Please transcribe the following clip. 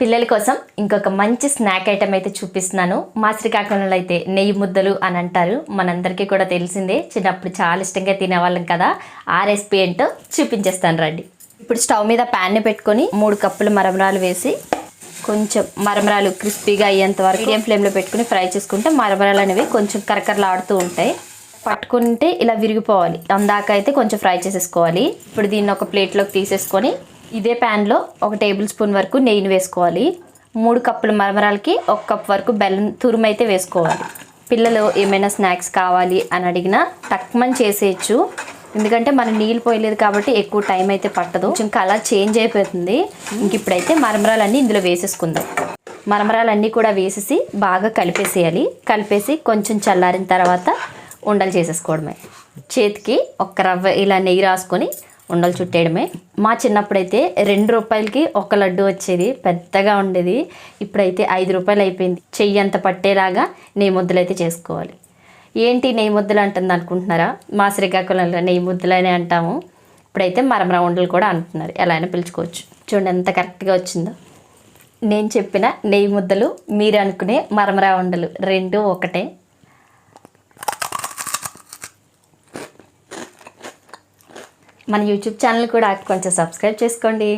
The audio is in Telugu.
పిల్లల కోసం ఇంకొక మంచి స్నాక్ ఐటమ్ అయితే చూపిస్తున్నాను. మా శ్రీకాకుళంలో అయితే నెయ్యి ముద్దలు అని అంటారు. మనందరికీ కూడా తెలిసిందే చిన్నప్పుడు చాలా ఇష్టంగా తినేవాళ్ళం కదా. ఆ రెసిపీ ఏంటో చూపించేస్తాను రండి. ఇప్పుడు స్టవ్ మీద ప్యాన్ని పెట్టుకొని మూడు కప్పులు మరమరాలు వేసి కొంచెం మరమరాలు క్రిస్పీగా అయ్యేంత వరకు మీడియం ఫ్లేమ్లో పెట్టుకుని ఫ్రై చేసుకుంటే మరమరాలు అనేవి కొంచెం కరకరలాడుతూ ఉంటాయి. పట్టుకుంటే ఇలా విరిగిపోవాలి. అందాక అయితే కొంచెం ఫ్రై చేసేసుకోవాలి. ఇప్పుడు దీన్ని ఒక ప్లేట్లోకి తీసేసుకొని ఇదే ప్యాన్లో ఒక టేబుల్ స్పూన్ వరకు నెయ్యిని వేసుకోవాలి. మూడు కప్పుల మరమరాలకి ఒక కప్ వరకు బెల్లం తురుమైతే అయితే వేసుకోవాలి. పిల్లలు ఏమైనా స్నాక్స్ కావాలి అని అడిగినా తక్కువని చేసేయచ్చు. ఎందుకంటే మనం నీళ్ళు పోయలేదు కాబట్టి ఎక్కువ టైం అయితే పట్టదు. కొంచెం కలర్ చేంజ్ అయిపోతుంది. ఇంక ఇప్పుడైతే మరమరాలన్నీ ఇందులో వేసేసుకుందాం. మరమరాలన్నీ కూడా వేసేసి బాగా కలిపేసేయాలి. కలిపేసి కొంచెం చల్లారిన తర్వాత ఉండలు చేసేసుకోవడమే. చేతికి ఒక్క రవ్వ ఇలా నెయ్యి రాసుకొని ఉండలు చుట్టేయడమే. మా చిన్నప్పుడైతే రెండు రూపాయలకి ఒక లడ్డు వచ్చేది. పెద్దగా ఉండేది. ఇప్పుడైతే ఐదు రూపాయలు అయిపోయింది. చెయ్యి అంత పట్టేలాగా నెయ్యి ముద్దలు అయితే చేసుకోవాలి. ఏంటి నెయ్యి ముద్దలు అంటుంది అనుకుంటున్నారా? మా శ్రీకాకుళంలో నెయ్యి ముద్దలనే అంటాము. ఇప్పుడైతే మరమర ఉండలు కూడా అంటున్నారు. ఎలా అయినా పిలుచుకోవచ్చు. చూడండి ఎంత కరెక్ట్గా వచ్చిందో. నేను చెప్పిన నెయ్యి ముద్దలు మీరు అనుకునే మరమరా ఉండలు రెండు ఒకటే. మన యూట్యూబ్ ఛానల్ కూడా కొంచెం సబ్స్క్రైబ్ చేసుకోండి.